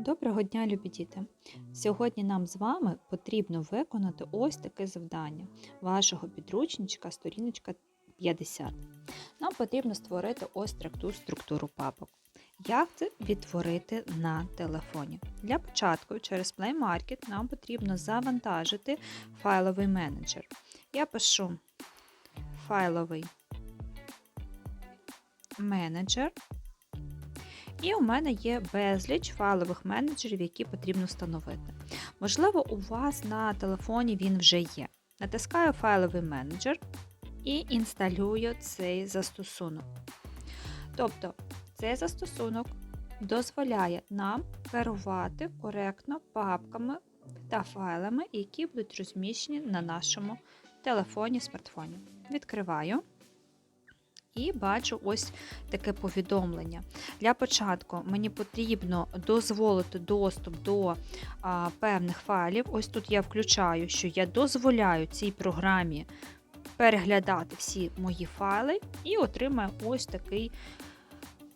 Доброго дня, любі діти! Сьогодні нам з вами потрібно виконати ось таке завдання вашого підручничка, сторіночка 50. Нам потрібно створити ось таку структуру папок. Як це відтворити на телефоні? Для початку через Play Market нам потрібно завантажити файловий менеджер. Я пишу файловий менеджер. І у мене є безліч файлових менеджерів, які потрібно встановити. Можливо, у вас на телефоні він вже є. Натискаю файловий менеджер і інсталюю цей застосунок. Тобто, цей застосунок дозволяє нам керувати коректно папками та файлами, які будуть розміщені на нашому телефоні смартфоні. Відкриваю. І бачу ось таке повідомлення. Для початку мені потрібно дозволити доступ до а, певних файлів. Ось тут я включаю, що я дозволяю цій програмі переглядати всі мої файли і отримаю ось такий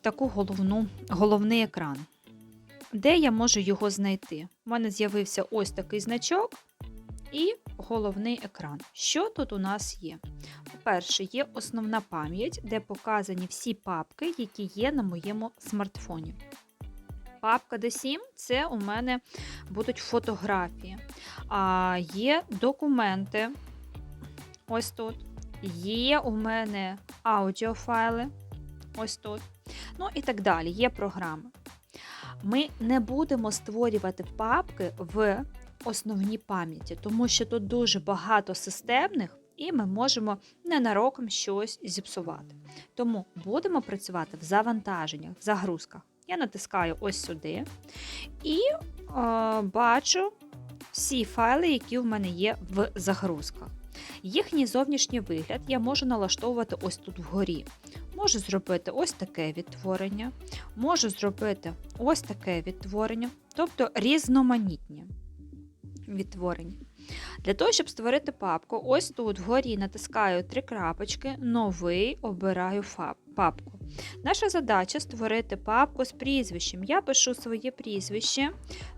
таку головну, головний екран. Де я можу його знайти? У мене з'явився ось такий значок і головний екран. Що тут у нас є? По-перше, є основна пам'ять, де показані всі папки, які є на моєму смартфоні. Папка D7 це у мене будуть фотографії. А Є документи. Ось тут. Є у мене аудіофайли. Ось тут. Ну і так далі. Є програми. Ми не будемо створювати папки в основній пам'яті, тому що тут дуже багато системних і ми можемо ненароком щось зіпсувати. Тому будемо працювати в завантаженнях, в загрузках. Я натискаю ось сюди і е, бачу всі файли, які в мене є в загрузках. Їхній зовнішній вигляд я можу налаштовувати ось тут вгорі. Можу зробити ось таке відтворення, можу зробити ось таке відтворення, тобто різноманітні відтворення. Для того, щоб створити папку, ось тут вгорі натискаю три крапочки, новий обираю папку. Наша задача створити папку з прізвищем. Я пишу своє прізвище,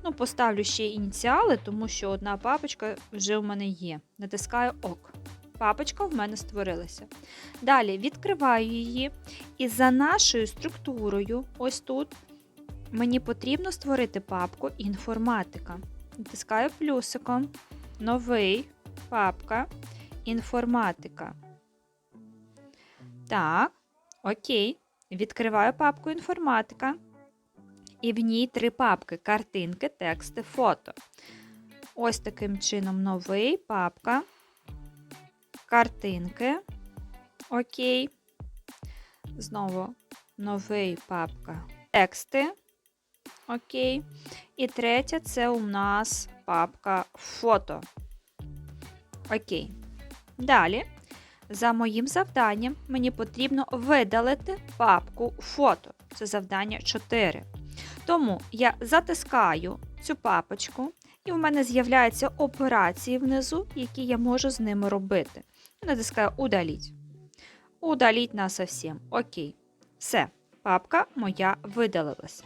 ну, поставлю ще ініціали, тому що одна папочка вже у мене є. Натискаю ОК. Папочка в мене створилася. Далі відкриваю її, і за нашою структурою, ось тут, мені потрібно створити папку інформатика. Натискаю плюсиком. Новий папка інформатика. Так, окей. Відкриваю папку інформатика. І в ній три папки: картинки, тексти, фото. Ось таким чином новий папка. Картинки. Окей. Знову новий папка. Тексти. Окей. І третя це у нас папка фото. Окей. Далі, за моїм завданням, мені потрібно видалити папку фото. Це завдання 4. Тому я затискаю цю папочку, і в мене з'являються операції внизу, які я можу з ними робити. Натискаю Удаліть. Удаліть на совсем. Окей. Все, папка моя видалилася.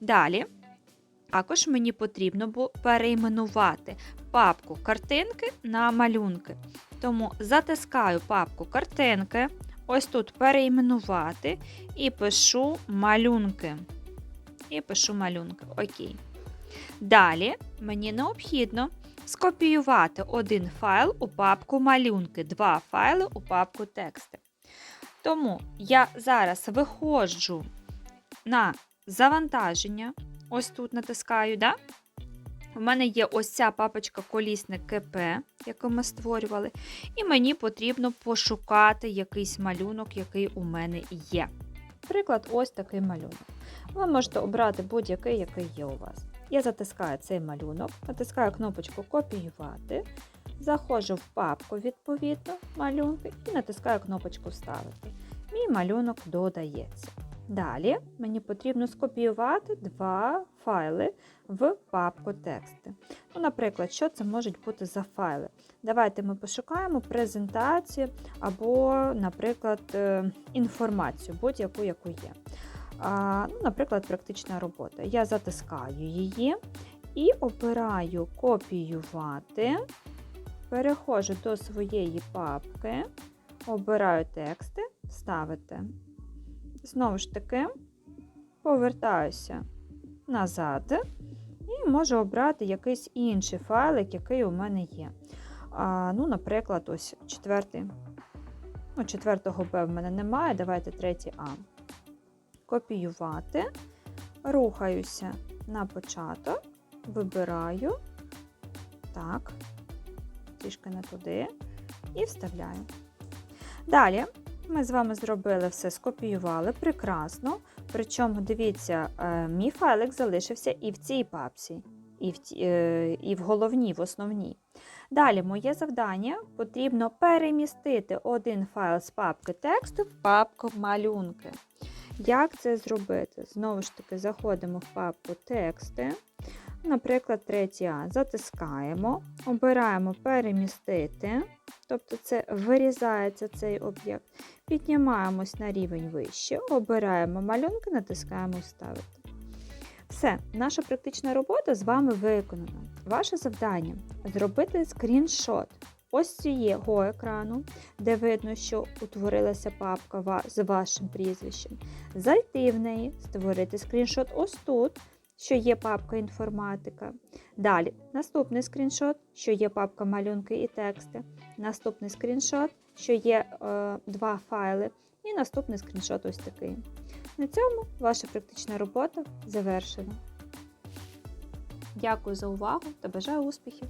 Далі, також мені потрібно було перейменувати папку картинки на малюнки. Тому затискаю папку картинки, ось тут перейменувати і пишу малюнки. І пишу малюнки. Окей. Далі мені необхідно скопіювати один файл у папку малюнки, два файли у папку тексти. Тому я зараз виходжу на завантаження. Ось тут натискаю, да? У мене є ось ця папочка колісник КП, яку ми створювали, і мені потрібно пошукати якийсь малюнок, який у мене є. Наприклад, ось такий малюнок. Ви можете обрати будь-який, який є у вас. Я затискаю цей малюнок, натискаю кнопочку Копіювати, заходжу в папку, відповідно, малюнки, і натискаю кнопочку Вставити. Мій малюнок додається. Далі мені потрібно скопіювати два файли в папку тексти. Ну, Наприклад, що це можуть бути за файли? Давайте ми пошукаємо презентацію або, наприклад, е, інформацію, будь-яку, яку є. а, ну, наприклад, практична робота. Я затискаю її і обираю копіювати, переходжу до своєї папки, обираю тексти, вставити. Знову ж таки, повертаюся назад і можу обрати якийсь інший файлик, який у мене є. А, ну, Наприклад, ось четвертий. Ну, четвертого Б в мене немає. Давайте третій А. Копіювати. Рухаюся на початок, вибираю. Так, трішки не туди. І вставляю. Далі ми з вами зробили все, скопіювали прекрасно. Причому, дивіться, е, мій файлик залишився і в цій папці, і в, е, і в головній, в основній. Далі, моє завдання потрібно перемістити один файл з папки тексту в папку малюнки. Як це зробити? Знову ж таки, заходимо в папку тексти. Наприклад, 3А. Затискаємо, обираємо перемістити, тобто це вирізається цей об'єкт. Піднімаємось на рівень вище, обираємо малюнки, натискаємо Вставити. Все, наша практична робота з вами виконана. Ваше завдання зробити скріншот ось цього екрану, де видно, що утворилася папка з вашим прізвищем. Зайти в неї, створити скріншот ось тут, що є папка інформатика. Далі наступний скріншот, що є папка малюнки і тексти. Наступний скріншот, що є е, два файли. І наступний скріншот ось такий. На цьому ваша практична робота завершена. Дякую за увагу та бажаю успіхів!